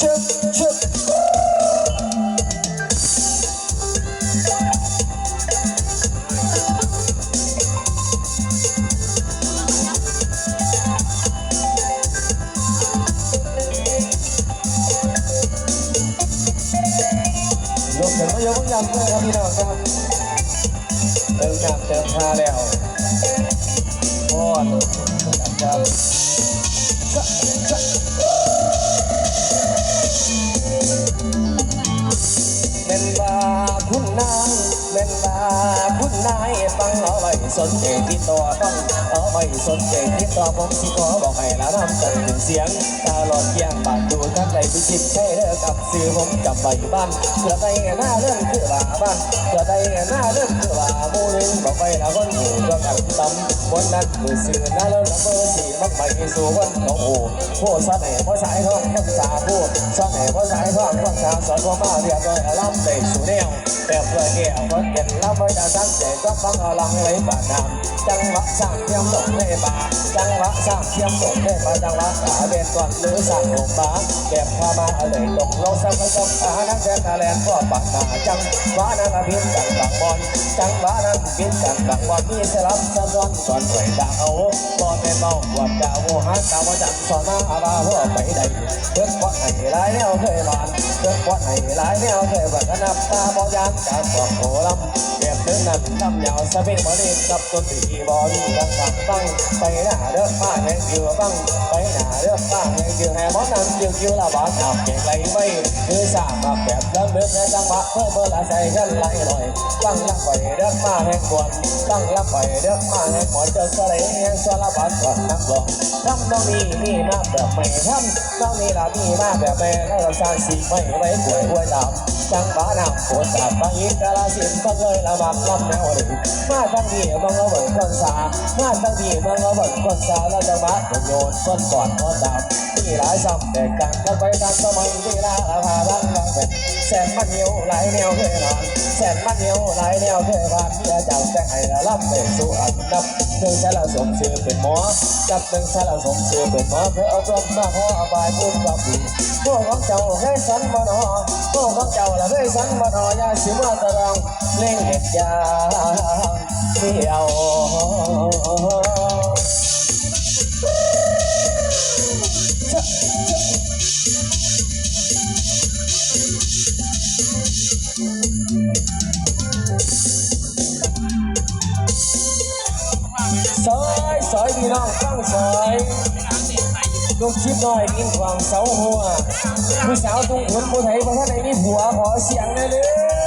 ชึบชึบยกขึ้นมายกยำเลยครับพี่น้องครับเติมน้ำเติมท่าแล้วโอ้ยครับ คุณนายฟังเอาไว้สนใจที่ตัวต้องเอาไว้สนใจที่ตัวผมสิขอบอกให้ละน้ำกันถึงเสียงตลอดเที่ยงบาดดูท่านใดพิจิตใช่เด้อกับซื้อผมจับไว้บ้านเพื่อได้หน้าเรื่องคือว่าบ้านเพื่อได้หน้าเรื่องคือว่าหมู่หนึงบอกไปละคนหูก็กันตั้มคนนั้นคือซื้อหน้าเรื่องเบอร์สิ มักไปสู่วันของโอ้ผู้สอนให้ผู้ชายท้องผู้สาผู้สอนให้ผู้ชายท้องผู้สาวสอนพ่อมาเรียกโดยอารมณ์เด็กสู่แนวแต่เพื่อแก้คนเย็นล้วไม่ได้ตั้งใจก็ฟังเอาลังไหลป่านามจังหวะสร้างเทียมหลงในป่าจังหวะสร้างเทียมหลงในป่าจังหวะขาเบ็ดก่อนหรือสร้างหงป่าเก็บพามาเลยตกลงสักไม่ต้องหานักแดนทะเลนก็ปากนาจังหวะนั้นพินกันบางบอลจังหวะนั้นพินกันบางบอลมีสลับสะร้อนก่อนไหวดาวบอลไม่เมาบอลดาวหาตาวจังสอนมาอาบาหัวไปได้เพื่อนวัดไหนหลายแนวเคยบานเพื่อนวัดไหนหลายแนวเคยบัดนับตาบอยานการบอกโหลำเก็บเดินนั่นทำยาวสะเพ็งบริกับตัวตีบอลดังฟังฟังไปหน้าเด้อมาแห่งยือฟังไปหน้าเด้อมาแห่งยือแห่มอนั่งยือคิวละบาทอาบเก่งไหลไว้คือสามมาแบบเริ่มเดินในจังหวะเพื่อเบอร์ละใจกันไหลหน่อยฟังลักไปเด้อมาแห่งกวนฟังลักไปเด้อมาแห่งหมอนเจอสลายแห่งสารพัดก่อนนักร้องทำน้องนี้มีมาแบบไม่ทำน้องนี้ละมีมาแบบแม่แล้วเราสร้างสีไม่ไว้ป่วยป่วยดำจังหวะนำปวดสาบางยินกาลสินก็เคยละบักลำแนวหนึ่งมาทั้งที่เมืองเอาเบิกคนสามาทั้งที่เมืองเอาเบิกคนสาแล้วจังหวะโยนคนก่อนคนดำมีหลายซ้ำแต่กันก็ไปตามสมัยที่ลาลาพาลังลังเป็นแสนมันเหนียวหลายแนวเคยนอนแสนมันเหนียวหลายแนวเคยผ่านที่เจ้าแจ้งให้ละรับเป็นสู่อันดับถึงใช้เราสมชื่อเป็นหมอจับถึงใช้เราสมชื่อเป็นมอเพื่อเอาตัวมาขออบายพูดความดีพวกของเจ้าให้สันมาหนอพวกของเจ้าละให้สันมาหนอยาสิมาตะรองเล่งเห็ดยาเที่ยว สอยพี่น้องฟังสอยลูกชิดน้อยกินขวางเสาหัวผู้สาวตรงขุนผู้ไทยบ่ทันได้มีผัวขอเสียงได้เลย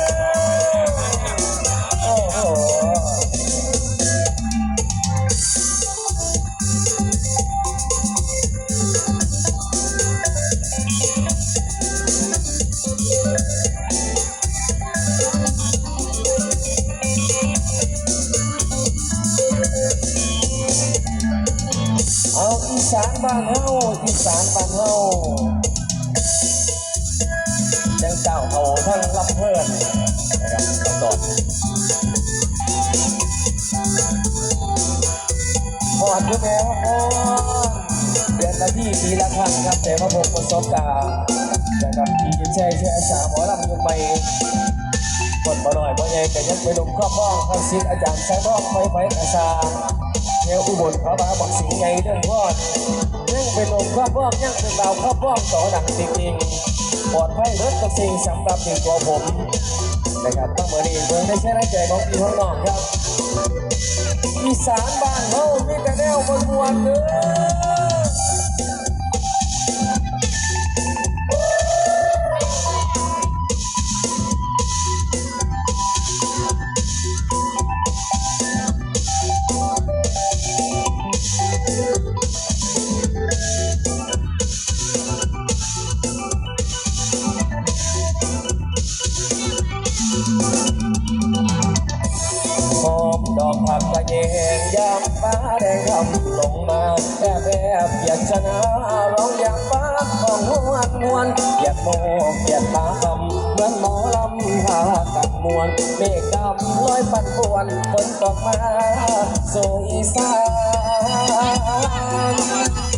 เอาอีสานบ้านเฮาอีสานบ้านเฮาจังเจ้าเขาทั้งลำเพิ่นนะครับคำตอบพอดคือแม่ครับพอดเดือนละที่ปีละครั้งครับแต่มาพบประสบการณ์นะครับที่จะแช่แช่สามหมอลำยุคใหม่กดมาหน่อยเพราะไงแต่ยังไปลงครอบบ้องครับศิษย์อาจารย์แซ่บ้องไปไปกระซา เนี่ยอุบลเขาบาบอกสิงห์ใหญ่เรื่องวอดยังเป็นลงครอบบ้องยังเป็นดาวครอบบ้องต่อหนังจริงปลอดภัยรถกับสิ่งสำหรับหนึ่งตัวผมนะครับต้องมาดีเพื่องได้ใช้ได้ใจของพี่ของน้องครับอีสานบ้านเฮามีแต่แนวมวนๆเลย ยงยามฟ้าแดงคำลงมาแอบแอบอยากชนะร้องอยากฟ้าของหวนมวนอยากโมกอยากตาคำเหมือนหมอลำพากันมวนเมฆดำลอยปั่นป่วนฝนตกมาสู่อีสาน